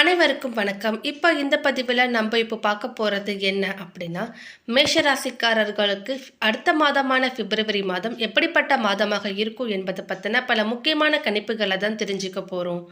அனைவருக்கும் வணக்கம். இப்போ இந்த பதிவில் நம்ம இப்போ பார்க்க போகிறது என்ன அப்படின்னா மேஷராசிக்காரர்களுக்கு அடுத்த மாதமான பிப்ரவரி மாதம் எப்படிப்பட்ட மாதமாக இருக்கும் என்பதை பற்றின பல முக்கியமான கணிப்புகளை தான் தெரிஞ்சுக்க போகிறோம்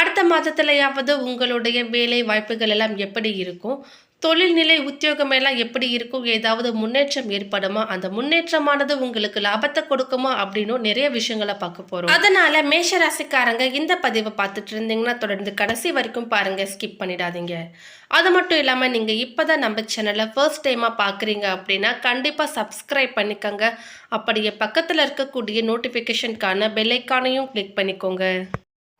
அடுத்த மாதத்துலையாவது உங்களுடைய வேலை வாய்ப்புகள் எல்லாம் எப்படி இருக்கும்? தொழில்நிலை உத்தியோகம் எல்லாம் எப்படி இருக்கும்? ஏதாவது முன்னேற்றம் ஏற்படுமா? அந்த முன்னேற்றமானது உங்களுக்கு லாபத்தை கொடுக்குமா? அப்படின்னு நிறைய விஷயங்களை பார்க்க போறோம். அதனால மேஷ ராசிக்காரங்க இந்த பதிவை பார்த்துட்டு இருந்தீங்கன்னா தொடர்ந்து கடைசி வரைக்கும் பாருங்க ஸ்கிப் பண்ணிடாதீங்க. அது மட்டும் இல்லாமல் நீங்கள் இப்போ தான் நம்ம சேனலை ஃபர்ஸ்ட் டைமாக பார்க்குறீங்க அப்படின்னா கண்டிப்பாக சப்ஸ்கிரைப் பண்ணிக்கோங்க. அப்படியே பக்கத்தில் இருக்கக்கூடிய நோட்டிஃபிகேஷனுக்கான பெல்லைக்கானையும் கிளிக் பண்ணிக்கோங்க.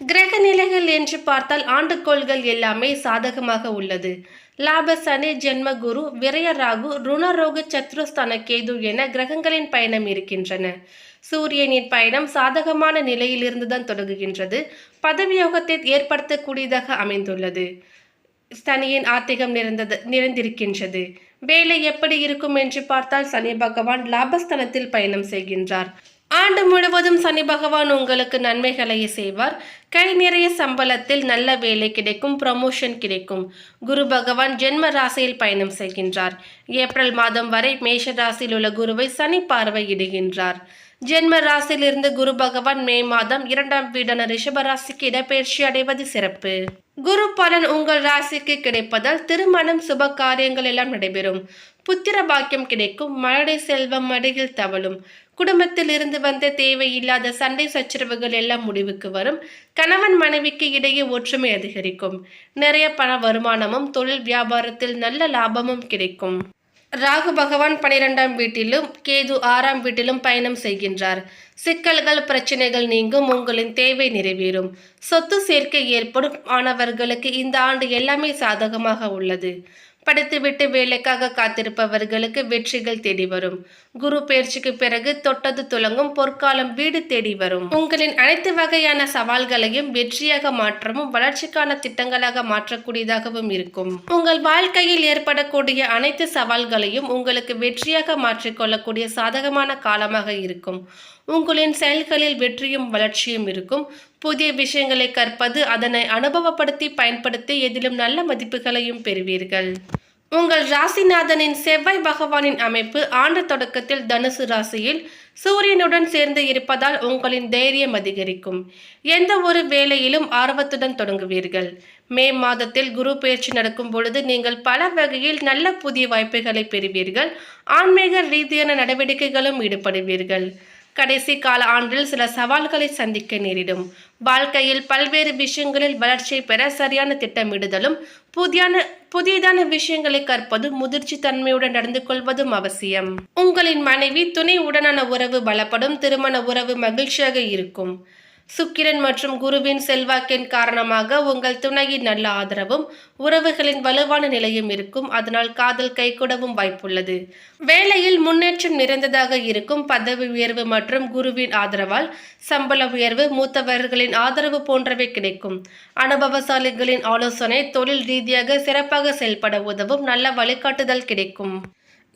கிரக நிலைகள் என்று பார்த்தால் ஆண்டுகோள்கள் எல்லாமே சாதகமாக உள்ளது. லாப சனி ஜென்ம குரு விரய ராகு ருணரோக சத்ருஸ்தான கேது என கிரகங்களின் பயணம் இருக்கின்றன. சூரியனின் பயணம் சாதகமான நிலையிலிருந்து தான் தொடங்குகின்றது. பதவியோகத்தை ஏற்படுத்தக்கூடியதாக அமைந்துள்ளது. சனியின் ஆத்திகம் நிறைந்தது நிறைந்திருக்கின்றது. வேலை எப்படி இருக்கும் என்று பார்த்தால் சனி பகவான் லாபஸ்தனத்தில் பயணம் செய்கின்றார். ஆண்டு முழுவதும் சனி பகவான் உங்களுக்கு நன்மைகளை செய்வார். கை நிறைய சம்பளத்தில் நல்ல வேலை கிடைக்கும் ப்ரமோஷன் கிடைக்கும். குரு பகவான் ஜென்ம ராசியில் பயணம் செய்கின்றார். ஏப்ரல் மாதம் வரை மேஷ ராசியில் உள்ள குருவை சனி பார்வையிடுகின்றார் ஜென்ம ராசியிலிருந்து குரு பகவான் மே மாதம் இரண்டாம் வீடான ரிஷப ராசிக்கு இடப்பெயர்ச்சி அடைவது சிறப்பு. குரு பலன் உங்கள் ராசிக்கு கிடைப்பதால் திருமணம் சுப காரியங்கள் எல்லாம் நடைபெறும். புத்திர பாக்கியம் கிடைக்கும். மழடை செல்வம் மடியில் தவழும். குடும்பத்தில் இருந்து வந்த தேவையில்லாத சண்டை சச்சரவுகள் எல்லாம் முடிவுக்கு வரும். கணவன் மனைவிக்கு இடையே ஒற்றுமை அதிகரிக்கும். நிறைய பண வருமானமும் தொழில் வியாபாரத்தில் நல்ல லாபமும் கிடைக்கும். ராகு பகவான் பனிரெண்டாம் வீட்டிலும் கேது ஆறாம் வீட்டிலும் பயணம் செய்கின்றார். சிக்கல்கள் பிரச்சனைகள் நீங்கும் உங்களின் தேவை நிறைவேறும். சொத்து சேர்க்கை ஏற்படும். மாணவர்களுக்கு இந்த ஆண்டு எல்லாமே சாதகமாக உள்ளது. படித்துவிட்டு வேலைக்காக காத்திருப்பவர்களுக்கு வெற்றிகள் தேடி வரும். குரு பயிற்சிக்கு பிறகு தொட்டது துலங்கும் பொற்காலம் வீடு தேடி வரும். உங்களின் அனைத்து வகையான சவால்களையும் வெற்றியாக மாற்றவும் வளர்ச்சிக்கான திட்டங்களாக மாற்றக்கூடியதாகவும் இருக்கும். உங்கள் வாழ்க்கையில் ஏற்படக்கூடிய அனைத்து சவால்களையும் உங்களுக்கு வெற்றியாக மாற்றிக்கொள்ளக்கூடிய சாதகமான காலமாக இருக்கும். உங்களின் செயல்களில் வெற்றியும் வளர்ச்சியும் இருக்கும். புதிய விஷயங்களை கற்பது அதனை அனுபவப்படுத்தி பயன்படுத்தி எதிலும் நல்ல மதிப்புகளையும் பெறுவீர்கள். உங்கள் ராசிநாதனின் செவ்வாய் பகவானின் அமைப்பு ஆண்டு தொடக்கத்தில் தனுசு ராசியில் சூரியனுடன் சேர்ந்து இருப்பதால் உங்களின் தைரியம் அதிகரிக்கும். எந்த ஒரு வேலையிலும் ஆர்வத்துடன் தொடங்குவீர்கள். மே மாதத்தில் குரு பயிற்சி நடக்கும் பொழுது நீங்கள் பல வகையில் நல்ல புதிய வாய்ப்புகளை பெறுவீர்கள். ஆன்மீக ரீதியான நடவடிக்கைகளும் ஈடுபடுவீர்கள். கடைசி கால ஆண்டில் சில சவால்களை சந்திக்க நேரிடும். வாழ்க்கையில் பல்வேறு விஷயங்களில் வளர்ச்சியை பெற சரியான திட்டமிடுதலும் புதியான புதியதான விஷயங்களை கற்பதும் முதிர்ச்சி தன்மையுடன் நடந்து கொள்வதும் அவசியம். உங்களின் மனைவி துணை உடனான உறவு பலப்படும் திருமண உறவு மகிழ்ச்சியாக இருக்கும். சுக்கிரன் மற்றும் குருவின் செல்வாக்கின் காரணமாக உங்கள் துணையின் நல்ல ஆதரவும் உறவுகளின் வலுவான நிலையும் இருக்கும். அதனால் காதல் கைகூடவும் வாய்ப்புள்ளது. வேலையில் முன்னேற்றம் நிறைந்ததாக இருக்கும். பதவி உயர்வு மற்றும் குருவின் ஆதரவால் சம்பள உயர்வு மூத்தவர்களின் ஆதரவு போன்றவை கிடைக்கும். அனுபவசாலிகளின் ஆலோசனை தொழில் ரீதியாக சிறப்பாக செயல்பட உதவும். நல்ல வழிகாட்டுதல் கிடைக்கும்.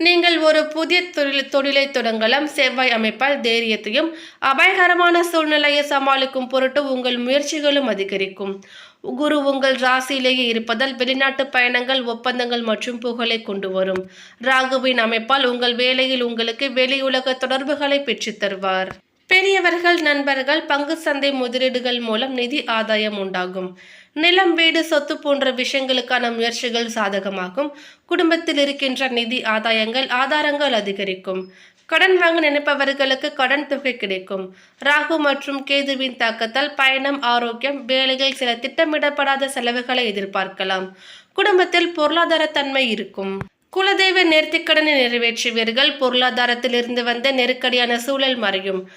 நீங்கள் ஒரு புதிய தொழில் தொழிலை தொடங்கலாம். செவ்வாய் அமைப்பால் தைரியத்தையும் அபாயகரமான சூழ்நிலையை சமாளிக்கும் பொருட்டு உங்கள் முயற்சிகளும் அதிகரிக்கும். குரு உங்கள் ராசியிலேயே இருப்பதால் வெளிநாட்டு பயணங்கள் ஒப்பந்தங்கள் மற்றும் புகழை கொண்டு வரும். ராகுவின் அமைப்பால் உங்கள் வேலையில் உங்களுக்கு வெளியுலக தொடர்புகளை பெற்றுத் தருவார். பெரியவர்கள் நண்பர்கள் பங்கு சந்தை முதலீடுகள் மூலம் நிதி ஆதாயம் உண்டாகும். நிலம் வீடு சொத்து போன்ற விஷயங்களுக்கான முயற்சிகள் சாதகமாகும். குடும்பத்தில் இருக்கின்ற நிதி ஆதாயங்கள் ஆதாரங்கள் அதிகரிக்கும். கடன் வாங்க நினைப்பவர்களுக்கு கடன் தொகை கிடைக்கும். ராகு மற்றும் கேதுவின் தாக்கத்தால் பயணம் ஆரோக்கியம் வேலைகள் சில திட்டமிடப்படாத செலவுகளை எதிர்பார்க்கலாம். குடும்பத்தில் பொருளாதார தன்மை இருக்கும். குலதெய்வ நேர்த்திக்கடனை நிறைவேற்றுவீர்கள். பொருளாதாரத்தில் இருந்து வந்த நெருக்கடியான சூழல் மறையும்.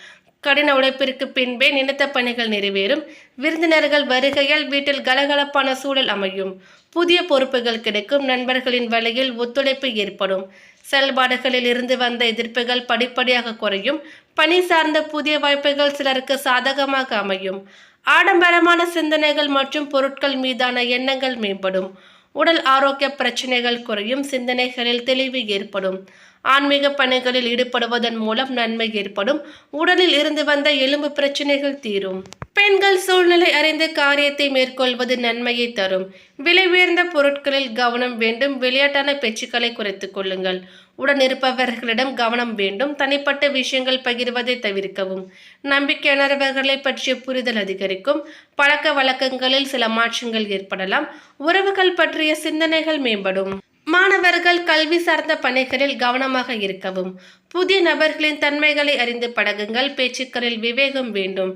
கடின உழைப்பிற்கு பின்பே நினைத்த பணிகள் நிறைவேறும். விருந்தினர்கள் வருகையால் வீட்டில் கலகலப்பான சூழல் அமையும். புதிய பொறுப்புகள் கிடைக்கும். நண்பர்களின் வழியில் ஒத்துழைப்பு ஏற்படும். செயல்பாடுகளில் இருந்து வந்த எதிர்ப்புகள் படிப்படியாக குறையும். பணி சார்ந்த புதிய வாய்ப்புகள் சிலருக்கு சாதகமாக அமையும். ஆடம்பரமான சிந்தனைகள் மற்றும் பொருட்கள் மீதான எண்ணங்கள் மேம்படும். உடல் ஆரோக்கிய பிரச்சனைகள் குறையும். சிந்தனைகளில் தெளிவு ஏற்படும். ஆன்மீக பணிகளில் ஈடுபடுவதன் மூலம் நன்மை ஏற்படும். உடலில் இருந்து வந்த எலும்பு பிரச்சனைகள் தீரும். பெண்கள் சூழ்நிலை அறிந்து காரியத்தை மேற்கொள்வது நன்மையை தரும். விலை உயர்ந்த பொருட்களில் கவனம் வேண்டும். விளையாட்டான பேச்சுக்களை குறைத்துக் கொள்ளுங்கள். உடன் இருப்பவர்களிடம் கவனம் வேண்டும். தனிப்பட்ட விஷயங்கள் பகிர்வதை தவிர்க்கவும். நம்பிக்கையானவர்களை பற்றிய புரிதல் அதிகரிக்கும். பழக்க வழக்கங்களில் சில மாற்றங்கள் ஏற்படலாம். உறவுகள் பற்றிய சிந்தனைகள் மேம்படும். மாணவர்கள் கல்வி சார்ந்த பணிகளில் கவனமாக இருக்கவும் புதிய நபர்களின் தன்மைகளை அறிந்து பழகுங்கள் பேச்சுக்களில் விவேகம் வேண்டும்.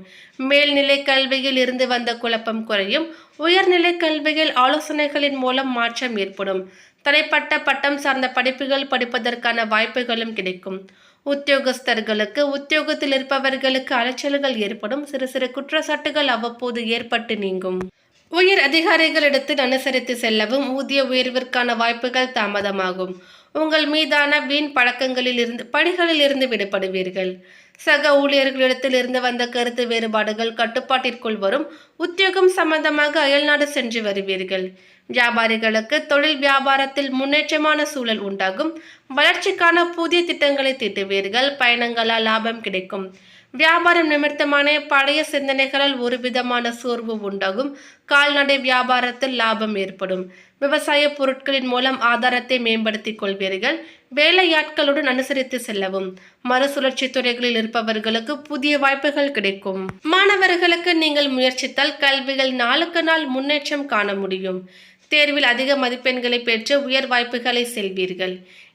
மேல்நிலை கல்வியில் இருந்து வந்த குழப்பம் குறையும். உயர்நிலை கல்வியில் ஆலோசனைகளின் மூலம் மாற்றம் ஏற்படும். தனிப்பட்ட பட்டம் சார்ந்த படிப்புகள் படிப்பதற்கான வாய்ப்புகளும் கிடைக்கும். உத்தியோகஸ்தர்களுக்கு உத்தியோகத்தில் இருப்பவர்களுக்கு அலைச்சல்கள் ஏற்படும். சிறு சிறு குற்றச்சாட்டுகள் அவ்வப்போது ஏற்பட்டு நீங்கும். உயர் அதிகாரிகளிடத்தில் அனுசரித்து செல்லவும் ஊதிய உயர்விற்கான வாய்ப்புகள் தாமதமாகும். உங்கள் மீதான வீண் பழக்கங்களில் இருந்து பணிகளில் இருந்து விடுபடுவீர்கள். சக ஊழியர்களிடத்தில் இருந்து வந்த கருத்து வேறுபாடுகள் கட்டுப்பாட்டிற்குள் வரும். உத்தியோகம் சம்பந்தமாக அயல்நாடு சென்று வருவீர்கள். வியாபாரிகளுக்கு தொழில் வியாபாரத்தில் முன்னேற்றமான சூழல் உண்டாகும். வளர்ச்சிக்கான புதிய திட்டங்களை தீட்டுவீர்கள். பயணங்களால் லாபம் கிடைக்கும். வியாபாரம் நிமித்தமான பழைய சிந்தனைகளால் ஒரு விதமான சோர்வு உண்டாகும். கால்நடை வியாபாரத்தில் லாபம் ஏற்படும். விவசாய பொருட்களின் மூலம் ஆதாரத்தை மேம்படுத்திக் கொள்வீர்கள். வேலையாட்களுடன் அனுசரித்து செல்லவும். மறுசுழற்சி துறைகளில் இருப்பவர்களுக்கு புதிய வாய்ப்புகள் கிடைக்கும். மாணவர்களுக்கு நீங்கள் முயற்சித்தால் கல்விகள் நாளுக்கு நாள் முன்னேற்றம் காண முடியும். தேர்வில் அதிக மதிப்பெண்களை பெற்று உயர் வாய்ப்புகளை செல்வீர்கள்.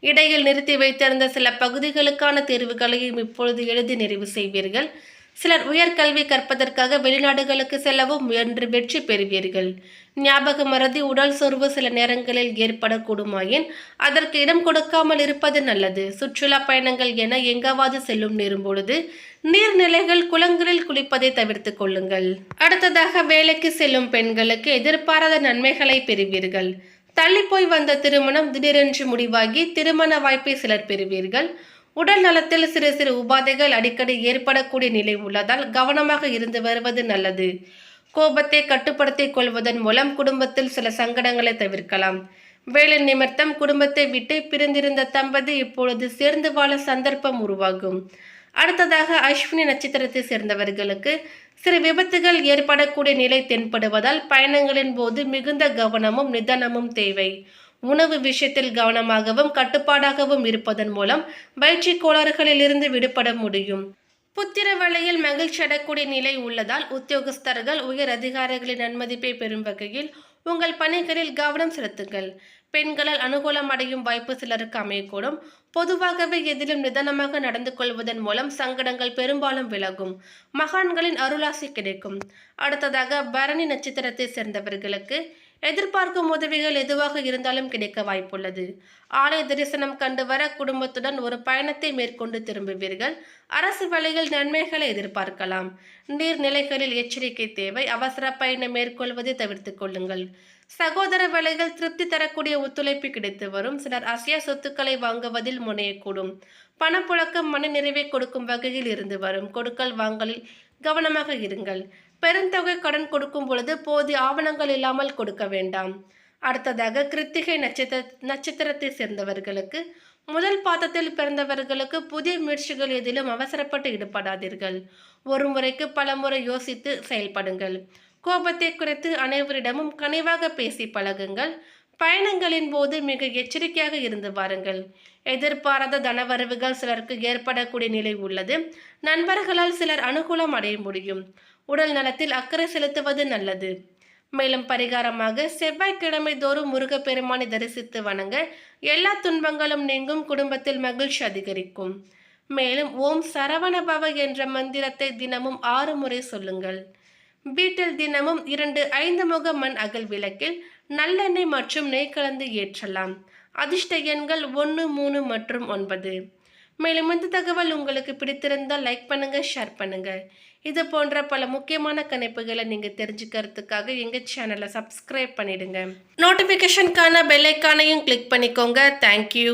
இடையில் நிறுத்தி வைத்திருந்த சில பகுதிகளுக்கான தேர்வுகளையும் இப்பொழுது எழுதி நிறைவு செய்வீர்கள். சிலர் உயர்கல்வி கற்பதற்காக வெளிநாடுகளுக்கு செல்லவும் முயன்று வெற்றி பெறுவீர்கள். ஞாபக மறதி உடல் சோர்வு சில நேரங்களில் ஏற்படக்கூடுமாயின் அதற்கு இடம் கொடுக்காமல் இருப்பது நல்லது. சுற்றுலா பயணங்கள் என எங்காவது செல்லும் நேரும் பொழுது நீர்நிலைகள் குளங்களில் குளிப்பதை தவிர்த்து கொள்ளுங்கள். அடுத்ததாக வேலைக்கு செல்லும் பெண்களுக்கு எதிர்பாராத நன்மைகளை பெறுவீர்கள். தள்ளிப்போய் வந்த திருமணம் திடீரென்று முடிவாகி திருமண வாய்ப்பை சிலர் பெறுவீர்கள். உடல் நலத்தில் சிறு சிறு உபாதைகள் அடிக்கடி ஏற்படக்கூடிய நிலை உள்ளதால் கவனமாக இருந்து வருவது நல்லது. கோபத்தை கட்டுப்படுத்திக் கொள்வதன் மூலம் குடும்பத்தில் சில சங்கடங்களை தவிர்க்கலாம். வேலை நிமித்தம் குடும்பத்தை விட்டு பிரிந்திருந்த தம்பதி இப்பொழுது சேர்ந்து வாழ சந்தர்ப்பம் உருவாகும். அடுத்ததாக அஸ்வினி நட்சத்திரத்தை சேர்ந்தவர்களுக்கு சிறு விபத்துகள் ஏற்படக்கூடிய நிலை தென்படுவதால் பயணங்களின் போது மிகுந்த கவனமும் நிதானமும் தேவை. உணவு விஷயத்தில் கவனமாகவும் கட்டுப்பாடாகவும் இருப்பதன் மூலம் பயிற்சி கோளாறுகளிலிருந்து விடுபட முடியும். புத்திர வழியில் மகிழ்ச்சி அடக்கூடிய நிலை உள்ளதால் உத்தியோகஸ்தர்கள் உயர் அதிகாரிகளின் நன்மதிப்பை பெறும் வகையில் உங்கள் பணிகளில் கவனம் செலுத்துங்கள். பெண்களால் அனுகூலம் அடையும் வாய்ப்பு சிலருக்கு அமையக்கூடும். பொதுவாகவே எதிலும் நிதானமாக நடந்து கொள்வதன் மூலம் சங்கடங்கள் பெரும்பாலும் விலகும். மகான்களின் அருளாசி கிடைக்கும். அடுத்ததாக பரணி நட்சத்திரத்தை சேர்ந்தவர்களுக்கு எதிர்பார்க்கும் உதவிகள் எதுவாக இருந்தாலும் கிடைக்க வாய்ப்புள்ளது. ஆலய தரிசனம் கண்டு வர குடும்பத்துடன் ஒரு பயணத்தை மேற்கொண்டு திரும்புவீர்கள். அரசு வழியில் நன்மைகளை எதிர்பார்க்கலாம். நீர்நிலைகளில் எச்சரிக்கை தேவை. அவசர பயணம் மேற்கொள்வதை தவிர்த்துக் கொள்ளுங்கள். சகோதர வேலைகள் திருப்தி தரக்கூடிய ஒத்துழைப்பு கிடைத்து வரும். சிலர் அசையா சொத்துக்களை வாங்குவதில் முனையக்கூடும். பணப்புழக்கம் மன நிறைவை கொடுக்கும் வகையில் இருந்து வரும். கொடுக்கல் வாங்கலில் கவனமாக இருங்கள். பெருந்தொகை கடன் கொடுக்கும் பொழுது போதிய ஆவணங்கள் இல்லாமல் கொடுக்க வேண்டாம். அடுத்ததாக கிருத்திகை நட்சத்திர நட்சத்திரத்தை சேர்ந்தவர்களுக்கு முதல் பாதத்தில் பிறந்தவர்களுக்கு புதிய முயற்சிகள் எதிலும் அவசரப்பட்டு ஈடுபடாதீர்கள். ஒரு முறைக்கு பல முறை யோசித்து செயல்படுங்கள். கோபத்தை குறைத்து அனைவரிடமும் கனிவாக பேசி பழகுங்கள். பயணங்களின் போது மிக எச்சரிக்கையாக இருந்து வாருங்கள். எதிர்பாராத தனவரவுகள் சிலருக்கு ஏற்படக்கூடிய நிலை உள்ளது. நண்பர்களால் சிலர் அனுகூலம் அடைய முடியும். உடல் நலத்தில் அக்கறை செலுத்துவது நல்லது. மேலும் பரிகாரமாக செவ்வாய்க்கிழமை தோறும் முருகப்பெருமானை தரிசித்து வணங்க எல்லா துன்பங்களும் நீங்கும் குடும்பத்தில் மகிழ்ச்சி அதிகரிக்கும். மேலும் ஓம் சரவணபவ என்ற மந்திரத்தை தினமும் ஆறு முறை சொல்லுங்கள். வீட்டில் தினமும் இரண்டு ஐந்து முக மண் அகல் விளக்கில் நல்லெண்ணெய் மற்றும் நெய் கலந்து ஏற்றலாம். அதிர்ஷ்ட எண்கள் ஒன்று மூணு மற்றும் ஒன்பது. மேலும் இந்த தகவல் உங்களுக்கு பிடித்திருந்தால் லைக் பண்ணுங்க ஷேர் பண்ணுங்க. இது போன்ற பல முக்கியமான கணிப்புகளை நீங்க தெரிஞ்சுக்கிறதுக்காக எங்க சேனலை சப்ஸ்கிரைப் பண்ணிடுங்க. நோட்டிபிகேஷனுக்கான பெல்லைக்கானையும் கிளிக் பண்ணிக்கோங்க. தேங்க்யூ